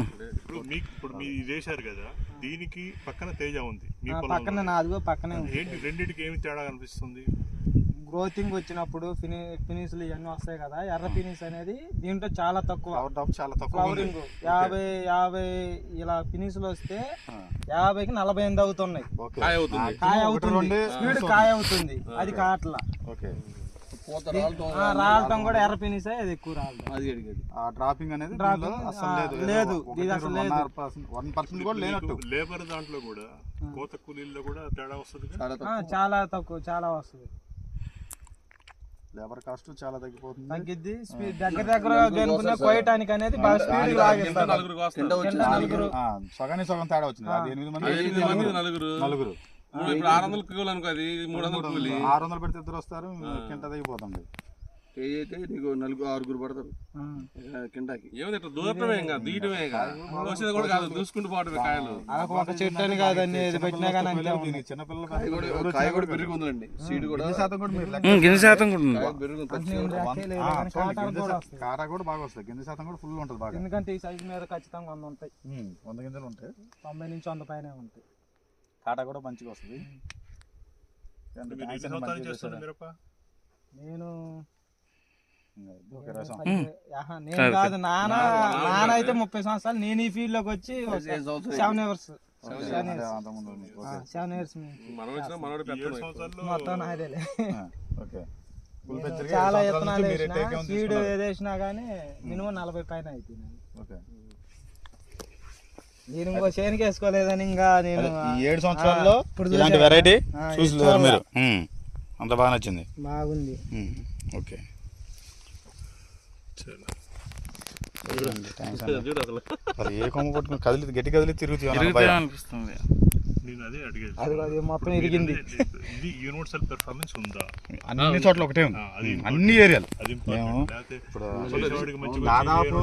ఇప్పుడు మీకు ఇప్పుడు మీరు వేశారు కదా దీనికి పక్కన తేజ ఉంది. మీ. పక్కన నాదిగో పక్కనే ఉంది. ఏంటి రెండింటికి ఏమి తేడా కనిపిస్తుంది? గ్రోతింగ్ వచ్చినప్పుడు ఫిని ఫినిష్లు ఇవన్నీ వస్తాయి కదా ఎర్ర ఫినిష్ అనేది దీంట్లో చాలా తక్కువ. చాలా తక్కువ ఉంది. ఫ్లవరింగ్ యాభై యాభై ఇలా ఫినిష్లు వస్తే యాభైకి నలభై ఎనిమిది అవుతున్నాయి. ఓకే కాయ అవుతుంది. కాయ అవుతుంది. రెండే స్పీడ్ కాయ అవుతుంది. అది కాట్ల. ఓకే పూత రాలటం కూడా ఎర్ర ఫినిష్ అది ఎక్కువ రాలటం. అది అడిగేది ఆ డ్రాపింగ్ అనేది అసలు లేదు. లేదు. ఇది అసలు లేదు. వన్ పర్సెంట్ కూడా లేనట్టు. లేబర్ దాంట్లో కూడా కోత కూలీల్లో కూడా తేడా వస్తుంది చాలా ఆ, తక్కువ. చాలా తక్కువ చాలా వస్తుంది. లేబర్ కాస్ట్ చాలా తగ్గిపోతుంది. తగ్గిద్ది స్పీడ్ దగ్గర దగ్గర దేనుకున్న కోయటానికి అనేది బాగా స్పీడ్ లాగిస్తారు. సగానికి సగం తేడా వచ్చింది. అది ఎనిమిది మంది ఎనిమిది మంది నలుగురు. నలుగురు. ఇప్పుడు ఆరు వందలు కూలి అనుకో అది మూడు వందలు కూలి. ఆరు వందలు పెడితే ఇద్దరు వస్తారు కింద తగ్గిపోతుంది కేజీ అయితే నీకు నలుగురు ఆరుగురు పడతారు. ఏమైంది ఇట్లా దూరటమే ఇంకా వచ్చేది కూడా కాదు దూసుకుంటూ పోవటమే కాయలు. ఒక చెట్టు అని కాదండి ఏది పెట్టినా కానీ అంతే ఉంది. దీనికి చిన్నపిల్లలు కాయ కూడా కాయ కూడా పెరిగి ఉందండి సీడ్ కూడా శాతం కూడా గింజ శాతం కూడా ఉంది. కారా కూడా బాగా వస్తుంది గింజ శాతం కూడా ఫుల్ ఉంటుంది బాగా. ఎందుకంటే ఈ సైజు మీద ఖచ్చితంగా వంద ఉంటాయి. వంద గింజలు ఉంటాయి. తొంభై నుంచి వంద పైన ఉంటాయి. కాటా కూడా మంచిగా వస్తుంది. నేను నేను కాదు నాన్న నాన్న అయితే ముప్పై సంవత్సరాలు. నేను ఈ ఫీల్డ్లోకి వచ్చి సెవెన్ ఇయర్స్ సెవెన్ ఇయర్స్ మొత్తం నాదేలే చాలా మీరు వేసిన take on సీడ్ తీసుకున్నారు. ఏది వేసినా కానీ మినిమం నలభై పైన అయిపోయినాయి. ఓకే. నేను ఇంకో చేనికి వేసుకోలేదని ఇంకా నేను ఈ ఏడు సంవత్సరాల్లో ఇలాంటి. వెరైటీ చూసలేరు మీరు. అంత బాగా నచ్చింది. బాగుంది. ఓకే. ఏ కొమ్మ పట్టుకుని కదిలి గట్టి కదిలి తిరుగుతుంది తిరుగుతే అనిపిస్తుంది నేను అదే అడిగేది. అది అది మొత్తం ఇరిగింది. ఇది యూనివర్సల్ పెర్ఫార్మెన్స్ ఉందా? అన్ని చోట్ల ఒకటే ఉంది. అన్ని ఏరియాలు ఇప్పుడు దాదాపు